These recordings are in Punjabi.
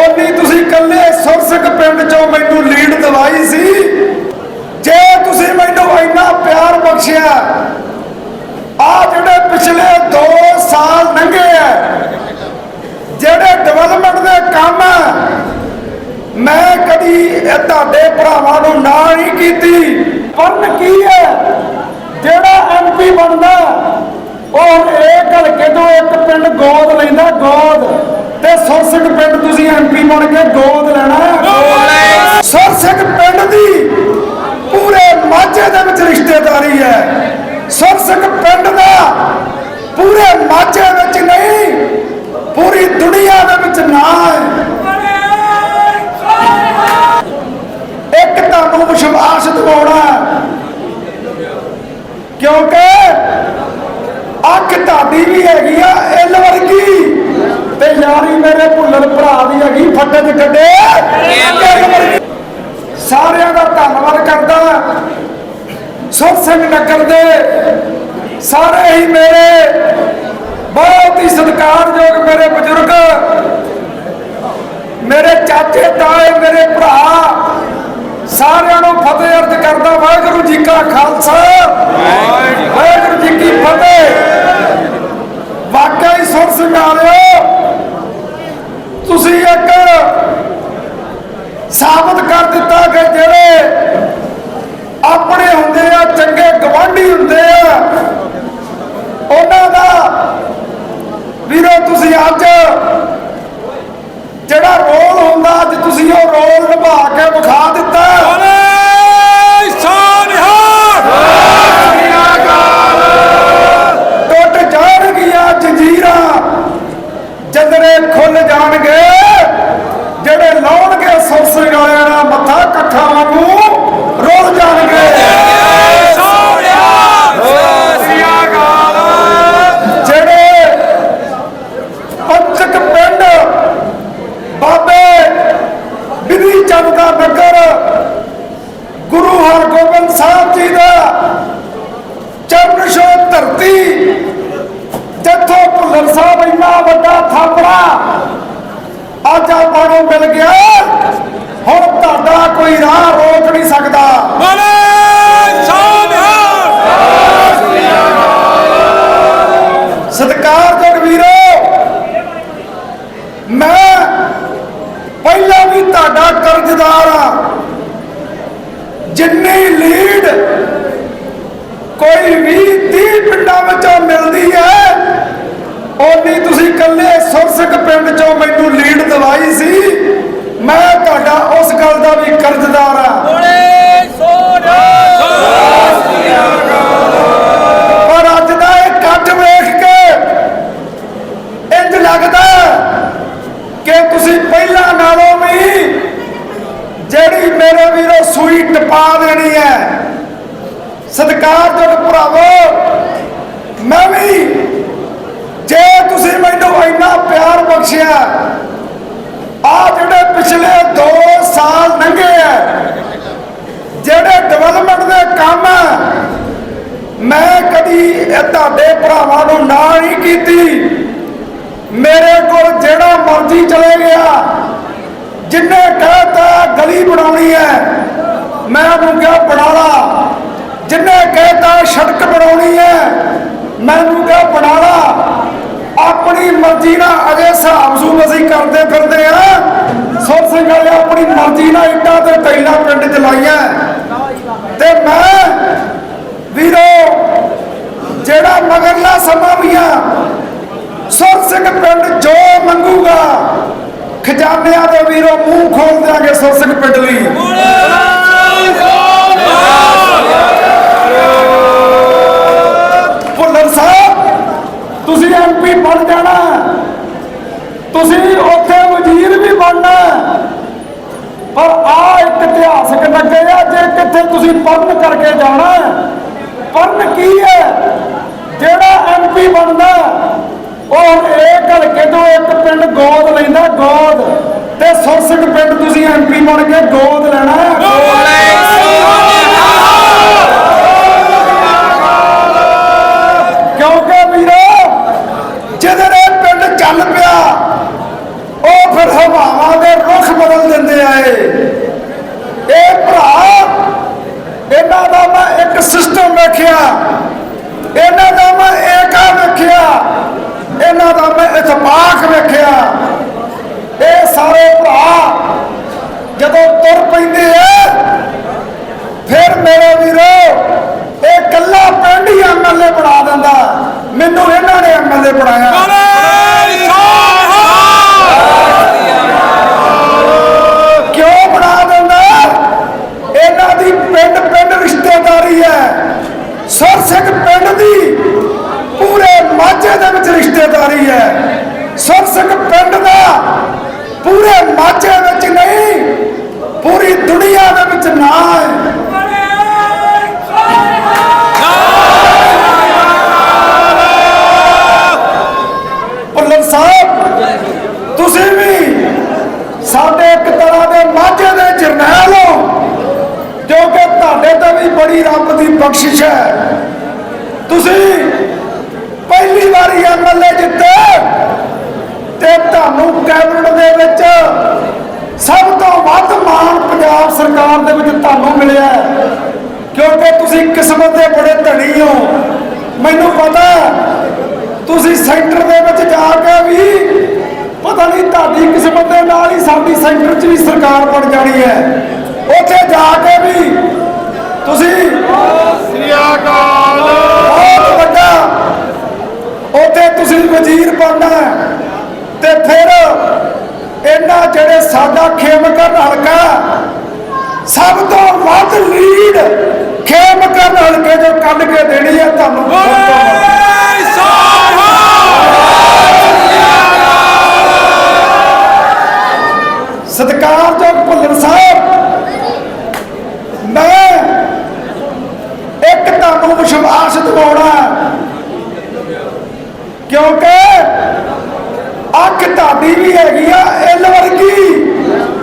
ਓਨੀ ਤੁਸੀਂ ਇਕੱਲੇ ਸੁਰਸਕ ਪਿੰਡ ਚੋਂ ਮੈਨੂੰ ਲੀਡ ਦਵਾਈ ਸੀ। ਜੇ ਤੁਸੀਂ ਮੈਨੂੰ ਇੰਨਾ ਪਿਆਰ ਬਖਸ਼ਿਆ, ਆ ਜਿਹੜੇ ਪਿਛਲੇ 2 ਸਾਲ ਲੰਘੇ ਆ, ਜਿਹੜੇ ਡਿਵੈਲਪਮੈਂਟ ਦੇ ਕੰਮ ਮੈਂ ਕਦੀ ਤੁਹਾਡੇ ਭਰਾਵਾਂ ਨੂੰ ਨਾ ਨਹੀਂ ਕੀਤੀ। ਪਰਨ ਕੀ ਹੈ ਜਿਹੜਾ ਐਮਪੀ ਬਣਦਾ, ਉਹ ਇਹ ਗੱਲ ਤੋਂ ਇੱਕ ਪਿੰਡ ਗੋਦ ਲੈਂਦਾ, ਗੋਦ। ਤੇ ਸੁਰਸਿਕ ਪਿੰਡ ਤੁਸੀਂ ਐਮਪੀ ਬਣ ਕੇ ਗੋਦ ਲੈਣਾ। ਸੁਰਸਿਕ ਪਿੰਡ ਦੀ ਪੂਰੇ ਮਾਝੇ ਦੇ ਵਿੱਚ ਰਿਸ਼ਤੇਦਾਰੀ ਹੈ ਸੁਰਸਿਕ ਪਿੰਡ ਦਾ ਪੂਰੇ ਮਾਝੇ ਵਿੱਚ ਨਹੀਂ ਪੂਰੀ ਦੁਨੀਆ ਦੇ ਵਿੱਚ ਨਾਂ ਹੈ ਇੱਕ ਤੁਹਾਨੂੰ ਵਿਸ਼ਵਾਸ ਦਿਵਾਉਣਾ ਕਿਉਂਕਿ ਅੱਖ ਤੁਹਾਡੀ ਵੀ ਹੈਗੀ ਆ ਇਲ ਵਰਗੀ ਤੇ ਯਾਰੀ ਮੇਰੇ ਭੁੱਲਣ ਭਰਾ ਦੀ ਹੈਗੀ, ਫੱਟੇ ਚ ਕੱਢੇ। ਸਾਰਿਆਂ ਦਾ ਧੰਨਵਾਦ ਕਰਦਾ। ਸੁਰ ਸਿੰਘ ਨਗਰ ਦੇ ਸਾਰੇ ਹੀ ਮੇਰੇ ਬਹੁਤ ਹੀ ਸਤਿਕਾਰਯੋਗ ਮੇਰੇ ਬਜ਼ੁਰਗ, ਮੇਰੇ ਚਾਚੇ, ਤਾਏ, ਮੇਰੇ ਭਰਾ, ਸਾਰਿਆਂ ਨੂੰ ਫਤਿਹ ਅਰਜ਼ ਕਰਦਾ, ਵਾਹਿਗੁਰੂ ਜੀ ਕਾ ਖਾਲਸਾ। ਵਾਹਿਗੁਰੂ ਜੀ ਕੀ ਫਤਿਹ। ਵਾਕਿਆ ਹੀ ਸੁਰ ਸਿੰਘਾਲਿਓ ਤੁਸੀਂ ਇੱਕ ਸਾਬਤ ਕਰ ਦਿੱਤਾ ਕਿ ਜਿਹੜੇ ਆਪਣੇ ਹੁੰਦੇ ਆ ਚੰਗੇ ਗਵਾਂਢੀ ਹੁੰਦੇ ਆ ਉਹਨਾਂ ਦਾ ਵੀਰੋ ਤੁਸੀਂ ਅੱਜ ਜਿਹੜਾ ਰੋਲ ਹੁੰਦਾ ਅੱਜ ਤੁਸੀਂ ਉਹ ਰੋਲ ਨਿਭਾ ਕੇ ਵਿਖਾ ਦਿੱਤਾ। ਟੁੱਟ ਜਾਣਗੀਆਂ ਜੰਜੀਰਾਂ ਜੰਦਰੇ ਖੁੱਲ ਜਾਣਗੇ। ਜਿਹੜੇ ਲਾਉਣਗੇ ਸੁਰਸੇ ਵਾਲਿਆਂ ਦਾ ਮੱਥਾ ਇਕੱਠਾ ਵਾਂਗੂ ਰੋਲ ਜਾਣਗੇ। ਜਿਹੜੇ ਪੰਚਕ ਪਿੰਡ ਬਾਬੇ ਬਿਧੀ ਚੰਦ ਦਾ ਨਗਰ, ਗੁਰੂ ਹਰਗੋਬਿੰਦ ਸਾਹਿਬ ਜੀ ਦਾ ਚਰਨ ਛੋਹ ਧਰਤੀ, ਜਿੱਥੋਂ ਭੁੱਲਰ ਸਾਹਿਬ ਇੰਨਾ ਵੱਡਾ ਥਾਪੜਾ ਅੱਜ ਆਪਾਂ ਨੂੰ ਮਿਲ ਗਿਆ। ਹੁਣ ਤੁਹਾਡਾ ਕੋਈ ਰਾਹ ਰੋਕ ਨਹੀਂ ਸਕਦਾ। ਸਤਿਕਾਰਯੋਗ ਵੀਰੋ ਮੈਂ ਪਹਿਲਾਂ ਵੀ ਤੁਹਾਡਾ ਕਰਜ਼ਦਾਰ ਆ ਜਿੰਨੀ ਲੀਡ ਕੋਈ 20 30 ਪਿੰਡਾਂ ਵਿੱਚੋਂ ਮਿਲਦੀ ਹੈ ਓਨੀ ਤੁਸੀਂ ਇਕੱਲੇ ਸੁਰਸਕ ਪਿੰਡ ਚੋਂ ਮੈਨੂੰ ਲੀਡ ਦਵਾਈ ਸੀ, ਮੈਂ ਤੁਹਾਡਾ ਉਸ ਗੱਲ ਦਾ ਵੀ ਕਰਜ਼ਦਾਰ ਆ ਪਰ ਅੱਜ ਦਾ ਇਹ ਇਕੱਠ ਵੇਖ ਕੇ ਇੰਜ ਲੱਗਦਾ ਕਿ ਤੁਸੀਂ ਪਹਿਲਾਂ ਨਾਲੋਂ ਵੀ ਜਿਹੜੀ ਮੇਰੇ ਵੀਰੋ ਸੂਈ ਟਪਾ ਦੇਣੀ ਹੈ ਸਤਿਕਾਰਯੋਗ ਭਰਾਵੋ ਮੈਂ ਵੀ ਜੇ ਤੁਸੀਂ ਮੈਨੂੰ ਇੰਨਾ ਪਿਆਰ ਬਖਸ਼ਿਆ। ਆ ਜਿਹੜੇ ਪਿਛਲੇ 2 ਸਾਲ ਲੰਘੇ ਆ, ਜਿਹੜੇ ਡਿਵੈਲਪਮੈਂਟ ਦੇ ਕੰਮ ਮੈਂ ਕਦੀ ਇਹ ਤੁਹਾਡੇ ਭਰਾਵਾਂ ਨੂੰ ਨਾ ਨਹੀਂ ਕੀਤੀ। ਮੇਰੇ ਕੋਲ ਜਿਹੜਾ ਮਰਜ਼ੀ ਚਲੇ ਗਿਆ, ਜਿੰਨੇ ਕਹਤਾ ਗਲੀ ਬਣਾਉਣੀ ਹੈ, ਮੈਂ ਉਹਨੂੰ ਕਿਹਾ ਬਣਾ ਲਾ। ਜਿੰਨੇ ਕਹਤਾ ਸੜਕ ਬਣਾਉਣੀ ਹੈ, ਮੈਂ ਉਹਨੂੰ ਕਿਹਾ ਬਣਾ ਲਾ। ਆਪਣੀ ਮਰਜ਼ੀ ਨਾਲ ਅਜੇ ਹਿਸਾਬ ਸੂਬ ਅਸੀਂ ਕਰਦੇ ਫਿਰਦੇ ਆ। ਸੁਰ ਸਿੰਘ ਵਾਲੇ ਆਪਣੀ ਮਰਜ਼ੀ ਨਾਲ ਇੱਟਾਂ ਤੇ ਟੈਲਾਂ ਪਿੰਡ ਚ ਲਾਈਆਂ। ਤੇ ਮੈਂ, ਵੀਰੋ, ਜਿਹੜਾ ਮਗਰਲਾ ਸਮਾਂ ਵੀ ਆ, ਸੁਰ ਸਿੰਘ ਪਿੰਡ ਜੋ ਮੰਗੂਗਾ, ਖਜ਼ਾਨਿਆਂ ਦੇ ਵੀਰੋ ਮੂੰਹ ਖੋਲ ਦਿਆਂਗੇ ਸੁਰ ਸਿੰਘ ਪਿੰਡ ਲਈ। ਭੁੱਲਰ ਸਾਹਿਬ ਤੁਸੀਂ ਐਮਪੀ ਬਣ ਜਾਣਾ। ਤੁਸੀਂ ਉੱਥੇ ਵਜ਼ੀਰ ਵੀ ਬਣਨਾ। ਪਰ ਆ ਇੱਕ ਇਤਿਹਾਸਕ ਲੱਗੇ ਆ, ਜੇ ਕਿੱਥੇ ਤੁਸੀਂ ਪੜਨ ਕਰਕੇ ਜਾਣਾ। ਪੜਨ ਕੀ ਹੈ? ਜਿਹੜਾ ਐਮਪੀ ਬਣਦਾ, ਉਹ ਇਹ ਗੱਲ ਕਿਦੋਂ ਇੱਕ ਪਿੰਡ ਗੋਦ ਲੈਂਦਾ, ਗੋਦ ਤੇ ਸੁਰਸਿਕ ਪਿੰਡ ਤੁਸੀਂ ਐਮਪੀ ਬਣ ਕੇ ਗੋਦ ਲੈਣਾ। ਹੈ। ਵੇਖਿਆ ਇਹਨਾਂ ਦਾ ਮੈਂ ਏਕਾ ਵੇਖਿਆ ਇਹਨਾਂ ਦਾ ਮੈਂ ਇਤਫਾਕ ਵੇਖਿਆ ਇਹ ਸਾਰੇ ਭਰਾ ਜਦੋਂ ਤੁਰ ਪੈਂਦੇ ਆ ਫਿਰ ਮੇਰੇ ਵੀਰੋ ਇਹ ਕੱਲਾ ਪਿੰਡ ਹੀ ਐਮਐਲਏ ਬਣਾ ਦਿੰਦਾ। ਮੈਨੂੰ ਇਹਨਾਂ ਨੇ ਐਮਐਲਏ ਬਣਾਇਆ। ਕਿਉਂ ਬਣਾ ਦਿੰਦਾ? ਇਹਨਾਂ ਦੀ ਪਿੰਡ ਪਿੰਡ ਰਿਸ਼ਤੇਦਾਰੀ ਹੈ। ਸੁਰ ਸਿੰਘ ਪਿੰਡ ਦੀ ਪੂਰੇ ਮਾਝੇ ਦੇ ਵਿੱਚ ਰਿਸ਼ਤੇਦਾਰੀ ਹੈ। ਸੁਰ ਸਿੰਘ ਪਿੰਡ ਦਾ ਪੂਰੇ ਮਾਝੇ ਵਿੱਚ ਨਹੀਂ ਪੂਰੀ ਦੁਨੀਆ ਦੇ ਵਿੱਚ ਨਾਂ ਹੈ ਭੁੱਲਰ ਸਾਹਿਬ ਤੁਸੀਂ ਵੀ ਸਾਡੇ ਇੱਕ ਤਰ੍ਹਾਂ ਦੇ ਮਾਝੇ ਦੇ ਜਰਨੈਲ ਹੋ ਜੋ ਕਿ ਤੁਹਾਡੇ ਤੇ ਵੀ ਬੜੀ ਰੱਬ ਦੀ ਬਖਸ਼ਿਸ਼ ਹੈ ਤੁਸੀਂ ਪਹਿਲੀ ਵਾਰੀ ਐਮਐਲਏ ਜਿੱਤੇ ਤੇ ਤੁਹਾਨੂੰ ਕੈਬਨਿਟ ਦੇ ਵਿੱਚ ਸਭ ਤੋਂ ਵੱਧ ਮਾਣ ਪੰਜਾਬ ਸਰਕਾਰ ਦੇ ਵਿੱਚ ਤੁਹਾਨੂੰ ਮਿਲਿਆ ਹੈ। ਕਿਉਂਕਿ ਤੁਸੀਂ ਕਿਸਮਤ ਦੇ ਬੜੇ ਧਣੀ ਹੋ। ਮੈਨੂੰ ਪਤਾ ਤੁਸੀਂ ਸੈਂਟਰ ਦੇ ਵਿੱਚ ਜਾ ਕੇ ਵੀ ਪਤਾ ਨਹੀਂ ਤੁਹਾਡੀ ਕਿਸਮਤ ਦੇ ਨਾਲ ਹੀ ਸਾਡੀ ਸੈਂਟਰ 'ਚ ਵੀ ਸਰਕਾਰ ਬਣ ਜਾਣੀ ਹੈ। ਉੱਥੇ ਜਾ ਕੇ ਵੀ ਤੁਸੀਂ ਬਹੁਤ ਵੱਡਾ ਉੱਥੇ ਤੁਸੀਂ ਵਜ਼ੀਰ ਬਣਨਾ ਤੇ ਫਿਰ ਇਹਨਾਂ ਜਿਹੜੇ ਸਾਡਾ ਖੇਮਕਰਨ ਹਲਕਾ ਸਭ ਤੋਂ ਵੱਧ ਲੀਡ ਖੇਮ ਕਰਨ ਹਲਕੇ ਜੋ ਕੱਢ ਕੇ ਦੇਣੀ ਹੈ ਤੁਹਾਨੂੰ ਸਭ ਤੋਂ ਵੱਧ। ਸਤਿਕਾਰਯੋਗ ਭੁੱਲਰ ਸਾਹਿਬ ਮੈਂ ਇੱਕ ਤੁਹਾਨੂੰ ਵਿਸ਼ਵਾਸ ਦਿਵਾਉਣਾ ਹੈ। ਕਿਉਂਕਿ ਅੱਖ ਤੁਹਾਡੀ ਵੀ ਹੈਗੀ ਆ ਇਲ ਵਰਗੀ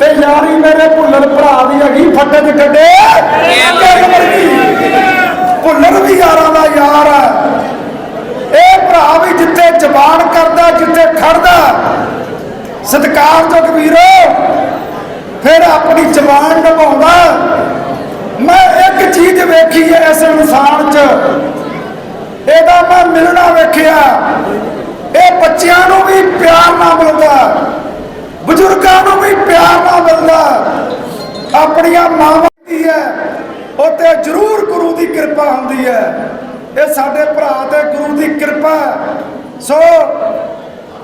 ਤੇ ਯਾਰੀ ਮੇਰੇ ਭੁੱਲਰ ਭਰਾ ਦੀ ਹੈਗੀ ਫੱਟੇ ਦੇ ਇਲ ਵਰਗੀ ਭੁੱਲਰ ਵੀ ਯਾਰਾਂ ਦਾ ਯਾਰ ਆ ਇਹ ਭਰਾ ਵੀ ਜਿੱਥੇ ਜ਼ਬਾਨ ਕਰਦਾ ਜਿੱਥੇ ਖੜਦਾ। ਸਤਿਕਾਰਯੋਗ ਵੀਰੋ ਫਿਰ ਆਪਣੀ ਜ਼ਬਾਨ ਨਿਭਾਉਂਦਾ। ਮੈਂ ਇੱਕ ਚੀਜ਼ ਵੇਖੀ ਹੈ ਇਸ ਇਨਸਾਨ 'ਚ। ਇਹਦਾ ਮੈਂ ਮਿਲਣਾ ਵੇਖਿਆ। ਇਹ ਬੱਚਿਆਂ ਨੂੰ ਵੀ ਪਿਆਰ ਨਾਲ ਮਿਲਦਾ। ਬਜ਼ੁਰਗਾਂ ਨੂੰ ਵੀ ਪਿਆਰ ਨਾਲ ਮਿਲਦਾ। ਆਪਣੀਆਂ ਮਾਵਾਂ ਦੀ ਹੈ ਉਹ ਤੇ ਜ਼ਰੂਰ ਗੁਰੂ ਦੀ ਕਿਰਪਾ ਹੁੰਦੀ ਹੈ। ਇਹ ਸਾਡੇ ਭਰਾ ਤੇ ਗੁਰੂ ਦੀ ਕਿਰਪਾ ਹੈ। ਸੋ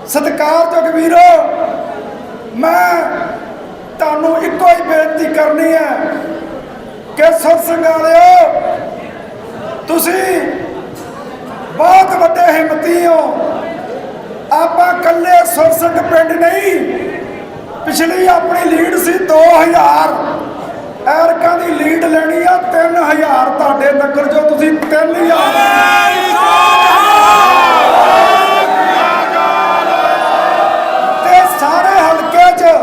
ਸਤਿਕਾਰਯੋਗ ਵੀਰੋ ਮੈਂ ਤੁਹਾਨੂੰ ਇੱਕੋ ਹੀ ਬੇਨਤੀ ਕਰਨੀ ਹੈ ਕਿ ਸੁਰ ਸੰਗਾਲਿਓ ਤੁਸੀਂ ਬਹੁਤ ਵੱਡੇ ਹਿੰਮਤੀ ਹੋ। ਆਪਾਂ ਕੱਲੇ ਸੁਰਸੰਗ ਪਿੰਡ ਨਹੀਂ, ਪਿਛਲੀ ਆਪਣੀ ਲੀਡ ਸੀ 2000 ਐਰਕਾਂ ਦੀ ਲੀਡ ਲੈਣੀ ਆ 3000 ਤੁਹਾਡੇ ਨਗਰ ਜੋ ਤੁਸੀਂ 3000 ਤੇ ਸਾਰੇ ਹਲਕੇ 'ਚ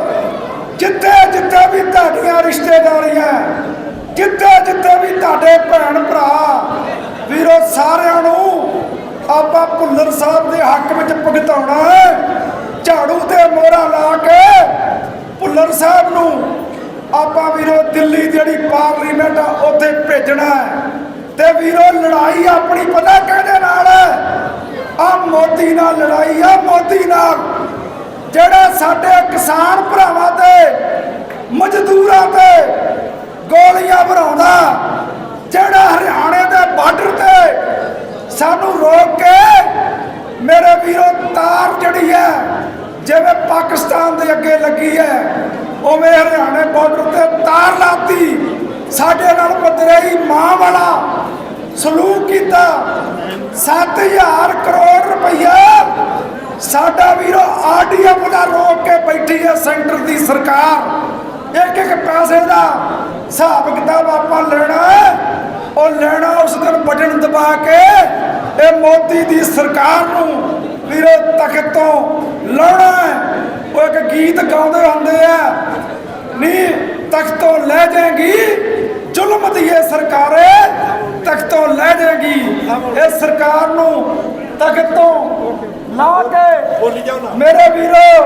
ਜਿੱਥੇ ਜਿੱਥੇ ਵੀ ਤੁਹਾਡੀਆਂ ਰਿਸ਼ਤੇਦਾਰੀਆਂ ਜਿੱਥੇ ਜਿੱਥੇ ਵੀ ਤੁਹਾਡੇ ਭੈਣ ਭਰਾ ਵੀਰੋ ਸਾਰਿਆਂ ਨੂੰ ਆਪਾਂ ਭੁੱਲਰ ਸਾਹਿਬ ਦੇ ਹੱਕ ਵਿੱਚ ਭੁਗਤਾਉਣਾ ਹੈ ਝਾੜੂ ਤੇ ਮੋਹਰਾ ਲਾ ਕੇ ਭੁੱਲਰ ਸਾਹਿਬ ਨੂੰ ਆਪਾਂ ਵੀਰੋ ਦਿੱਲੀ ਜਿਹੜੀ ਪਾਰਲੀਮੈਂਟ ਆ ਉੱਥੇ ਤੇ ਵੀਰੋ, ਲੜਾਈ ਆਪਣੀ ਪਤਾ ਕਿਹਦੇ ਨਾਲ ਹੈ? ਆ ਮੋਦੀ ਨਾਲ ਲੜਾਈ ਆ, ਮੋਦੀ ਨਾਲ। ਜਿਹੜਾ ਸਾਡੇ ਕਿਸਾਨ ਭਰਾਵਾਂ ਤੇ, ਮਜ਼ਦੂਰਾਂ ਤੇ ਗੋਲੀਆਂ ਭਰਾਉਂਦਾ, ਜਿਹੜਾ ਹਰਿਆਣੇ ਦੇ ਬਾਰਡਰ ਤੇ ਸਾਨੂੰ ਰੋਕ ਕੇ, ਮੇਰੇ ਵੀਰੋ, ਤਾਰ ਜਿਹੜੀ ਹੈ, ਜਿਵੇਂ ਪਾਕਿਸਤਾਨ ਦੇ ਅੱਗੇ ਲੱਗੀ ਹੈ, ਉਵੇਂ ਹਰਿਆਣੇ ਬਾਰਡਰ ਤੇ ਤਾਰ ਲਾਤੀ। ਸਾਡੇ ਨਾਲ ਮਦਰਈ ਮਾਂ ਵਾਲਾ ਸਲੂਕ ਕੀਤਾ। 7000 ਕਰੋੜ ਰੁਪਈਆ ਸਾਡਾ ਵੀਰੋ ਆਰਡੀਐਫ ਦਾ ਰੋਕ ਕੇ ਬੈਠੀ ਹੈ ਸੈਂਟਰ ਦੀ ਸਰਕਾਰ। ਇੱਕ ਇੱਕ ਪੈਸੇ ਦਾ ਹਿਸਾਬ ਕਿਤਾਬ ਆਪਾਂ ਲੈਣਾ ਉਹ ਲੈਣਾ ਉਸ ਦਿਨ ਬਟਨ ਦਬਾ ਕੇ ਇਹ ਮੋਦੀ ਦੀ ਸਰਕਾਰ ਨੂੰ ਵੀਰੋ ਤਖਤ ਤੋਂ ਲਾਉਣਾ ਉਹ ਇੱਕ ਗੀਤ ਗਾਉਂਦੇ ਹੁੰਦੇ ਆ। ਨੀ ਤਖਤੋਂ ਲੈ ਜਾਏਗੀ ਜ਼ੁਲਮ ਦੀ ਇਹ ਸਰਕਾਰ ਤਖਤੋਂ ਲੈ ਜਾਏਗੀ। ਇਹ ਸਰਕਾਰ ਨੂੰ ਤਖਤੋਂ ਲਾ ਕੇ ਬੋਲੀ ਜਾਓ ਨਾ। ਮੇਰੇ ਵੀਰੋ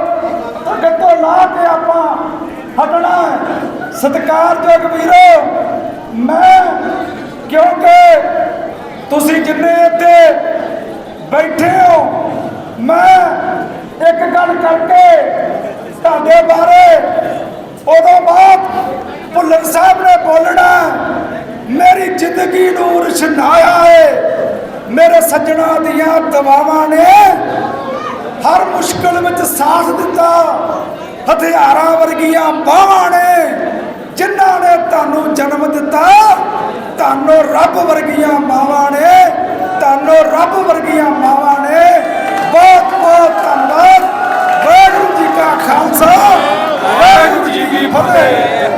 ਤਖਤੋਂ ਲਾ ਕੇ ਆਪਾਂ ਹਟਣਾ ਸਤਿਕਾਰਯੋਗ ਵੀਰੋ ਮੈਂ ਕਿਉਂਕਿ ਤੁਸੀਂ ਜਿੰਨੇ ਇੱਥੇ ਬੈਠੇ ਹੋ ਮੈਂ ਇੱਕ ਗੱਲ ਕਰਕੇ ਤੁਹਾਡੇ ਬਾਰੇ ਉਦੋਂ ਬਾਅਦ ਭੁੱਲਰ ਸਾਹਿਬ ਨੇ ਬੋਲਣਾ, ਮੇਰੀ ਜ਼ਿੰਦਗੀ ਨੂੰ ਰਛਨਾਇਆ ਏ। ਮੇਰੇ ਸੱਜਣਾ ਦੀਆਂ ਦਵਾਵਾਂ ਨੇ ਹਰ ਮੁਸ਼ਕਲ ਵਿੱਚ ਸਾਥ ਦਿੱਤਾ। ਹਥਿਆਰਾਂ ਵਰਗੀਆਂ ਬਾਹਾਂ ਨੇ, ਜਿਨ੍ਹਾਂ ਨੇ ਤੁਹਾਨੂੰ ਜਨਮ ਦਿੱਤਾ, ਤੁਹਾਨੂੰ ਰੱਬ ਵਰਗੀਆਂ ਮਾਵਾਂ ਨੇ, ਤੁਹਾਨੂੰ ਰੱਬ ਵਰਗੀਆਂ ਮਾਵਾਂ ਨੇ। ਬਹੁਤ ਬਹੁਤ ਧੰਨਵਾਦ। ਵਾਹਿਗੁਰੂ ਜੀ ਕਾ ਖਾਲਸਾ, ਵਾਹਿਗੁਰੂ 女朋友。